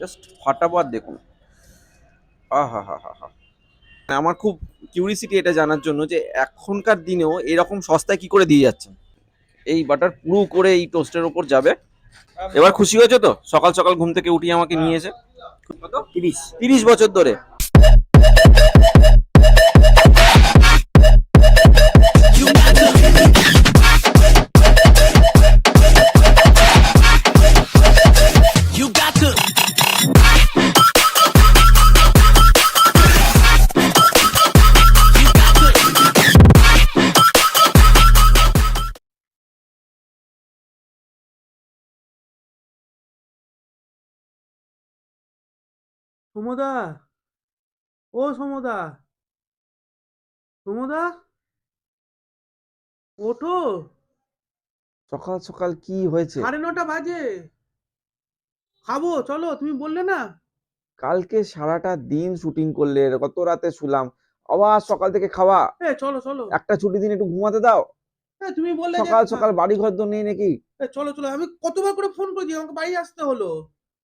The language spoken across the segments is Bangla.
জাস্ট ফাটাবার দেখুন। আহা হা হা হা আমার খুব কিউরিসিটি এটা জানার জন্য যে এখনকার দিনেও এরকম সস্তায় কি করে দিয়ে যাচ্ছে এই বাটার পুরো করে এই টোস্টের ওপর যাবে। এবার খুশি হয়েছে তো? সকাল সকাল ঘুম থেকে উঠিয়ে আমাকে নিয়েছে কত? তিরিশ। তিরিশ বছর ধরে। সমদা? ও সমদা? সমদা? ওঠো। সকাল সকাল কি হয়েছে? সাড়ে নটা বাজে। খাব চলো তুমি বললে না। কালকে সারাটা দিন শুটিং করলে কত রাতে শুলাম। আবার সকাল থেকে খাওয়া। এ চলো চলো। একটা ছুটি দিন একটু ঘুমাতে দাও। তুমি বললে সকাল সকাল বাড়ি ঘর তো নেই নাকি? চলো চলো আমি কতবার করে ফোন করেছি আমাকে বাড়ি আসতে হলো।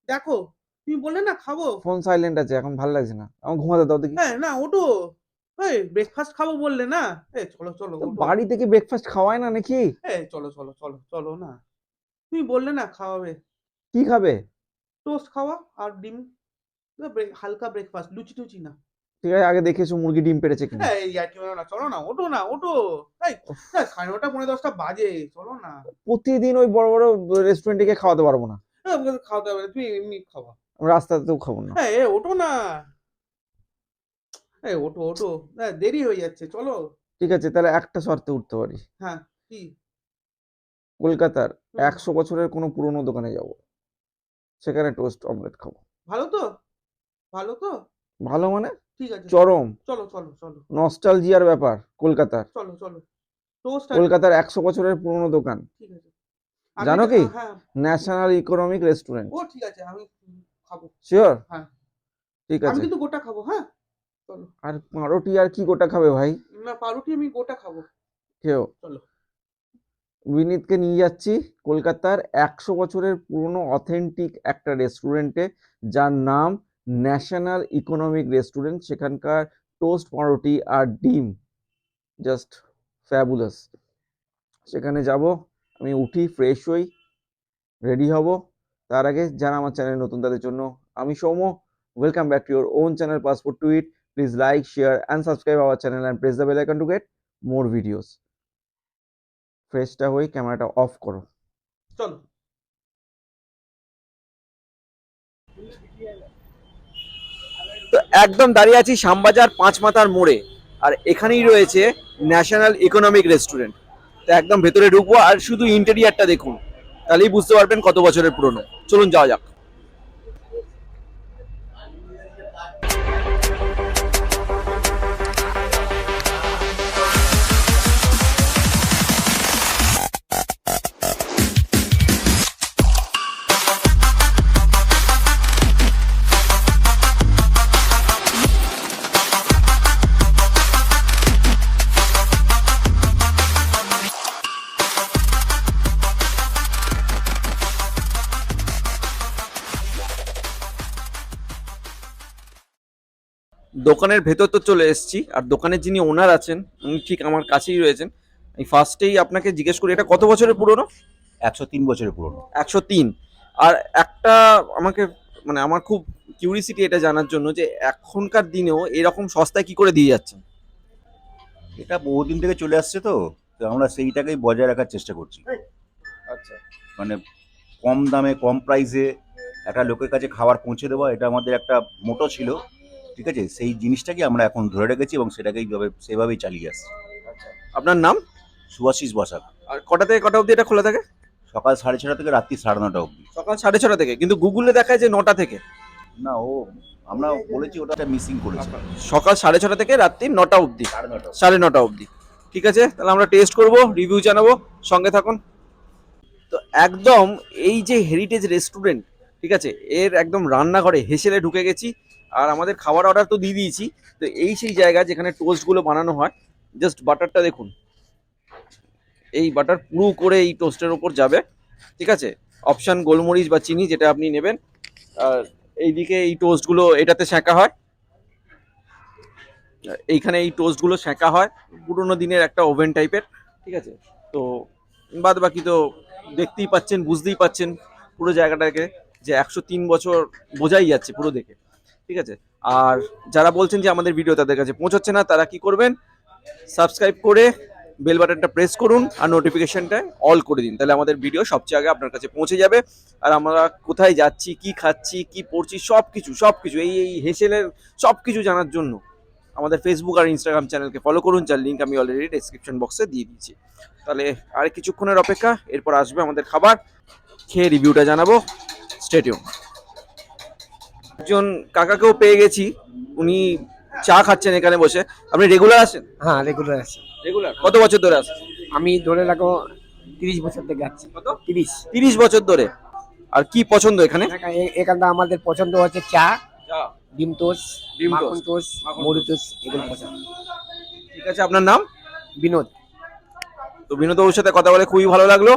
দেখো তুমি বললে না খাব। ফোন সাইলেন্ট আছে এখন ভালো লাগছে না। আমার ঘুমাতে দাও দেখি। হ্যাঁ না ওঠো। এই ব্রেকফাস্ট খাব বললে না? এ চলো চলো বাড়ি থেকে ব্রেকফাস্ট খাওয়ায় না নাকি? এ চলো চলো চলো চলো না। তুমি বললে না খাওয়াবে। কি খাবে? টোস্ট খাওয়া আর ডিম। হালকা ব্রেকফাস্ট লুচি টুচি না। ঠিক আছে আগে দেখেছ মুরগি ডিম পেড়েছে কিনা। এই আর কি না চলো না ওঠো না ওটো এই এই, সাড়ে নটা পনেরো দশটা বাজে চলো না। প্রতিদিন ওই বড় বড় রেস্টুরেন্টে গিয়ে খাওয়াতে পারব না। এ, খাওয়াতে না, তুমি এমনি খাওয়া। রাস্তাতেও খাব না। হ্যাঁ এ ওঠো না। এই ওঠো ওঠো। এ, দেরি হয়ে যাচ্ছে চলো। ঠিক আছে তাহলে একটা শর্তে উঠতে পারি হ্যাঁ কি? কলকাতার একশো বছরের কোনো পুরনো দোকানে যাব। সেখানে টোস্ট অমলেট খাব। ভালো তো? ভালো তো? ভালো মানে? ঠিক আছে চরম। চলো চলো চলো। নস্টালজিয়ার ব্যাপার কলকাতার। চলো চলো। টোস্ট কলকাতার একশো বছরের পুরনো দোকান। ঠিক আছে। জানো কি? হ্যাঁ। National economic restaurant. ও ঠিক আছে আমি খাব। শিওর হ্যাঁ। ঠিক আমি আছে। কিন্তু গোটা খাব হ্যাঁ? চলো। আর পাউরুটি আর কি গোটা খাবে ভাই? না পাউরুটি আমি গোটা খাব। কেউ চলো। বিনীতকে নিয়ে যাচ্ছি কলকাতার একশো বছরের পুরনো অথেন্টিক একটা রেস্টুরেন্টে যার নাম ন্যাশনাল ইকোনমিক রেস্টুরেন্ট সেখানকার টোস্ট পাউরুটি আর ডিম। জাস্ট ফ্যাবুলাস সেখানে যাব আমি উঠি ফ্রেশ হই রেডি হব। তার আগে যারা আমার চ্যানেল নতুন, তাদের জন্য আমি Soumya. Welcome back to your own channel passport to eat please like share and subscribe our channel and press the bell icon to get more videos ফ্রেশটা হয়ে ক্যামেরাটা অফ করো। চলো। তো একদম দাঁড়িয়ে আছি শ্যামবাজার পাঁচ মাথার মোড়ে, আর এখানেই রয়েছে ন্যাশনাল ইকোনমিক রেস্টুরেন্ট তো একদম ভেতরে ঢুকবো, আর শুধু ইন্টেরিয়ারটা দেখুন। তাহলেই বুঝতে পারবেন কত বছরের পুরনো। চলুন যাওয়া যাক। দোকানের ভেতর তো চলে এসেছি আর দোকানের যিনি ওনার আছেন উনি ঠিক আমার কাছেই রয়েছেন। আমি ফার্স্টেই আপনাকে জিজ্ঞেস করি এটা কত বছরের পুরনো? একশো তিন বছরের পুরনো। একশো তিন। আর একটা আমাকে মানে আমার খুব কিউরিসিটি এটা জানার জন্য যে এখনকার দিনেও এরকম সস্তায় কি করে দিয়ে যাচ্ছেন? এটা বহুদিন থেকে চলে আসছে তো তো আমরা সেইটাকেই বজায় রাখার চেষ্টা করছি। আচ্ছা। মানে কম দামে কম প্রাইসে একটা লোকের কাছে খাবার পৌঁছে দেওয়া এটা আমাদের একটা মোটো ছিল। ঠিক আছে? সেই জিনিসটাকে আমরা এখন ধরে রেখেছি এবং সেটাকেই ভাবে সেভাবেই চালিয়ে আসছি। আপনার নাম? সুভাষিস বসাক। আর কটা থেকে কটা অবধি এটা খোলা থাকে? সকাল সাড়ে ছটা থেকে রাত্রি সাড়ে নটা অবধি। সকাল সাড়ে ছটা থেকে। কিন্তু গুগলে দেখায় যে নটা থেকে। না ও আমরা বলেছি ওটা মিসিং করেছি। সকাল সাড়ে ছটা থেকে রাত্রি নটা অবধি। সাড়ে নটা সাড়ে নটা অবধি। ঠিক আছে? তাহলে আমরা টেস্ট করব রিভিউ জানাব সঙ্গে থাকুন। তো একদম এই যে হেরিটেজ রেস্টুরেন্ট ঠিক আছে? এর একদম রান্নাঘরে হেসেলে ঢুকে গেছি। আর আমাদের খাবার অর্ডার তো দিয়ে দিয়েছি। তো এই সেই জায়গা যেখানে টোস্টগুলো বানানো হয় জাস্ট বাটারটা দেখুন। এই বাটার পুরো করে এই টোস্টের ওপর যাবে। ঠিক আছে? অপশান গোলমরিচ বা চিনি যেটা আপনি নেবেন। আর এইদিকে এই টোস্টগুলো এটাতে সেঁকা হয়। এইখানে এই টোস্টগুলো সেঁকা হয়। পুরোনো দিনের একটা ওভেন টাইপের ঠিক আছে? তো বাদ বাকি তো দেখতেই পাচ্ছেন, বুঝতেই পাচ্ছেন পুরো জায়গাটাকে যে একশো তিন বছর বোঝাই যাচ্ছে পুরো দেখে। ঠিক আছে? আর যারা বলছেন যে আমাদের ভিডিও তাদের কাছে পৌঁছচ্ছে না, তারা কি করবেন? সাবস্ক্রাইব করে বেল বাটনটা প্রেস করুন আর নোটিফিকেশনটা অল করে দিন। তাহলে আমাদের ভিডিও সবচেয়ে আগে আপনার কাছে পৌঁছে যাবে। আর আমরা কোথায় যাচ্ছি, কি খাচ্ছি, কি পড়ছি সব কিছু সব কিছু এই এই হেসেলের সব কিছু জানার জন্য আমাদের ফেসবুক আর ইনস্টাগ্রাম চ্যানেলকে ফলো করুন, যার লিঙ্ক আমি অলরেডি ডেসক্রিপশন বক্সে দিয়ে দিয়েছি। তাহলে আর কিছুক্ষণের অপেক্ষা, এরপর আসবে আমাদের খাবার। খেয়ে রিভিউটা জানাব। স্টেডিয়াম একজন কাকাকেও পেয়ে গেছি। উনি চা খাচ্ছেন এখানে বসে। আপনি রেগুলার আসেন হ্যাঁ রেগুলার আছে। রেগুলার কত বছর ধরে আসেন আমি ধরে রাখো তিরিশ বছর থেকে যাচ্ছি কত? তিরিশ। তিরিশ বছর ধরে। আর কি পছন্দ এখানে? এখানটা আমাদের পছন্দ হচ্ছে চা ডিম ডিম মাখন টোস্ট। মুড়ি টোস্ট। এগুলো পছন্দ। ঠিক আছে আপনার নাম? বিনোদ। তো বিনোদবাবুর সাথে কথা বলে খুবই ভালো লাগল।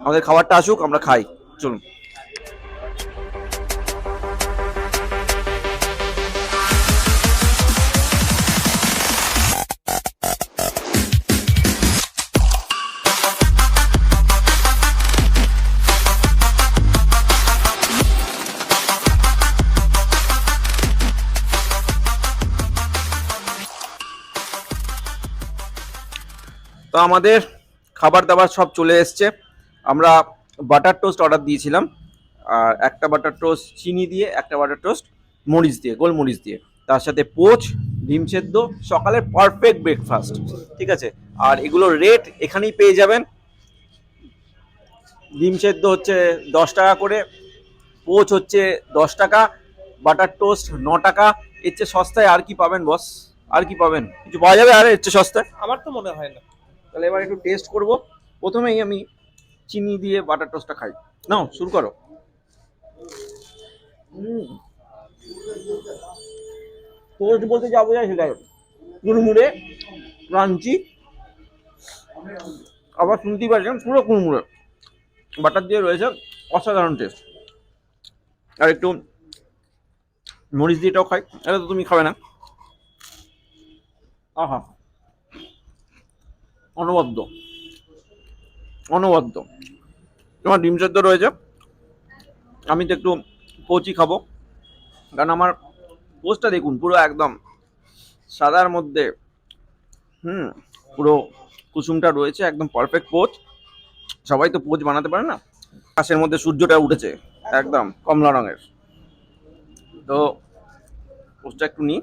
আমাদের খাবারটা আসুক আমরা খাই। চলুন। তো আমাদের খাবার দাবার সব চলে এসছে। আমরা বাটার টোস্ট অর্ডার দিয়েছিলাম। আর একটা বাটার টোস্ট চিনি দিয়ে, একটা বাটার টোস্ট মরিচ দিয়ে, গোলমরিচ দিয়ে। তার সাথে পোচ, ডিম সেদ্ধ, সকালের পারফেক্ট ব্রেকফাস্ট ঠিক আছে? আর এগুলোর রেট এখানেই পেয়ে যাবেন। ডিম সেদ্ধ হচ্ছে দশ টাকা করে, পোচ হচ্ছে দশ টাকা, বাটার টোস্ট ন টাকা। এর চেয়ে সস্তায় আর কি পাবেন বস আর কি পাবেন? কিছু পাওয়া যাবে? আর, এর চেয়ে সস্তায়? আমার তো মনে হয় না। তাহলে এবার একটু টেস্ট করব। প্রথমেই আমি চিনি দিয়ে বাটার টোস্টটা খাই। নাও, শুরু করো। টোস্ট বলতে যা বোঝায় সেটাই। কুড়মুড়ে ক্রাঞ্চি, আবার শুনতেই পারছেন পুরো কুড়মুড়ে। বাটার দিয়ে রয়েছে অসাধারণ টেস্ট আর একটু মরিচ দিয়েটাও খাই, এটা তো তুমি খাবে না। আহা। অনবদ্য। অনবদ্য। তোমার ডিম সেদ্ধ রয়েছে। আমি তো একটু পচি খাব। কারণ আমার পোস্টটা দেখুন, পুরো একদম সাদার মধ্যে, হুম, পুরো কুসুমটা রয়েছে, একদম পারফেক্ট পোচ সবাই তো পোচ বানাতে পারে না? আকাশের মধ্যে সূর্যটা উঠেছে, একদম কমলা রঙের। তো পোস্টটা একটু নিই।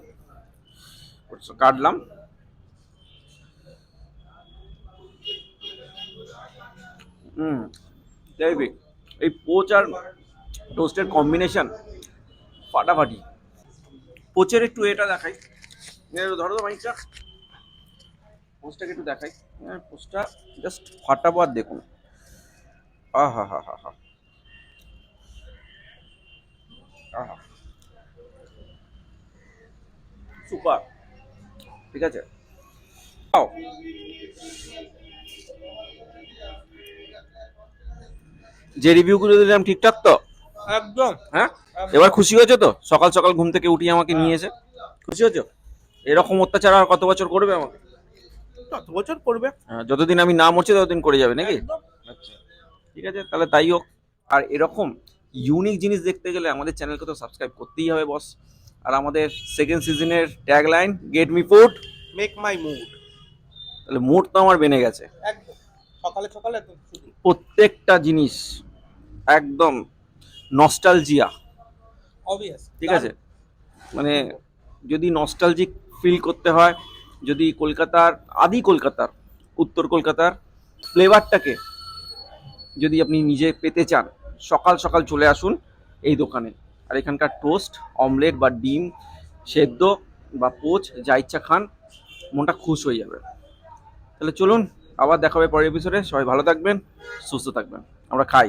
কাটলাম। হুম। জৈবিক এই পোচ আর টোস্টের কম্বিনেশন ফাটাফাটি। পোচের একটু এটা দেখাই। ধরো তো মাইকটা। পোস্টটাকে একটু দেখাই। হ্যাঁ পোস্টটা জাস্ট ফাটাবো আর দেখুন। সুপার ঠিক আছে? যে রিভিউগুলো দিলাম ঠিকঠাক তো? একদম। হ্যাঁ? এবার খুশি হয়েছো তো? সকাল সকাল ঘুম থেকে উঠিয়ে আমাকে নিয়ে এসে? খুশি হয়েছো? এরকম অত্যাচার আর কত বছর করবে আমাকে? কত বছর করবে? হ্যাঁ, যতদিন আমি না মরছি ততদিন করে যাবে নাকি? আচ্ছা ঠিক আছে তাহলে তাই হোক। আর এরকম ইউনিক জিনিস দেখতে গেলে আমাদের চ্যানেলকে তো সাবস্ক্রাইব করতেই হবে বস আর আমাদের সেকেন্ড সিজনের tag line get me food make my mood তাহলে মুড তো আমার বেনে গেছে। একদম। সকালে সকালে প্রত্যেকটা জিনিস একদম নস্টালজিয়া অবভিয়াস ঠিক আছে? মানে যদি নস্টালজিক ফিল করতে হয় যদি কলকাতার আদি কলকাতার উত্তর কলকাতার ফ্লেভারটাকে যদি আপনি নিজে পেতে চান সকাল সকাল চলে আসুন এই দোকানে। আর এখানকার টোস্ট অমলেট বা ডিম সেদ্ধ বা পোচ যা ইচ্ছা খান মনটা খুশ হয়ে যাবে। তাহলে চলুন আবার দেখা হবে পরের এপিসোডে সবাই ভালো থাকবেন সুস্থ থাকবেন। আমরা খাই।